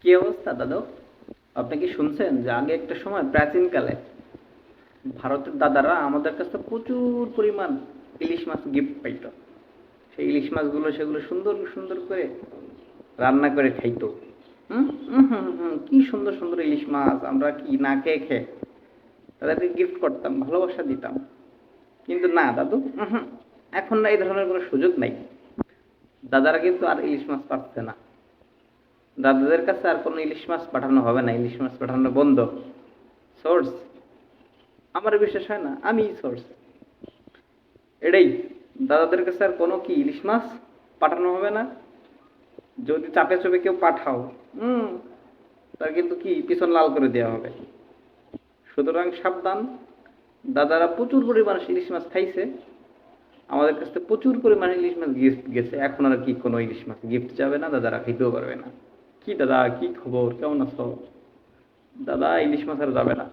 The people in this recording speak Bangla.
কি অবস্থা, দাদু? আপনি কি শুনছেন যে আগে একটা সময় প্রাচীনকালে ভারতের দাদারা আমাদের কাছে প্রচুর পরিমাণ ইলিশ মাছ গিফট পাইতো। সেই ইলিশ মাছগুলো সেগুলো সুন্দর সুন্দর করে রান্না করে খাইতো। কি সুন্দর সুন্দর ইলিশ মাছ, আমরা কি না খেয়ে খেয়ে তাদেরকে গিফট করতাম, ভালোবাসা দিতাম। কিন্তু না, দাদু এখন না এই ধরনের কোনো সুযোগ নাই। দাদারা কিন্তু আর ইলিশ মাছ পাচ্ছে না। দাদাদের কাছে আর কোনো ইলিশ মাছ পাঠানো হবে না। ইলিশ মাছ পাঠানো বন্ধ। সোর্স আমার বিশ্বাস হয় না, আমি সোর্স এটাই। দাদাদের কাছে আর কোনো কি ইলিশ মাছ পাঠানো হবে না? যদি চাপে চপে কেউ পাঠাও, হুম, তার কিন্তু কি পিছন লাল করে দেওয়া হবে। সুতরাং সাবধান। দাদারা প্রচুর পরিমাণে ইলিশ মাছ খাইছে। আমাদের কাছ থেকে প্রচুর পরিমাণে ইলিশ মাছ গিফট গেছে। এখন আর কি কোনো ইলিশ মাছ গিফট যাবে না, দাদারা খেতেও পারবে না। কি দাদা কি খবর? কেমন আছো? দাদা ইলিশ মাছ আর যাবে না।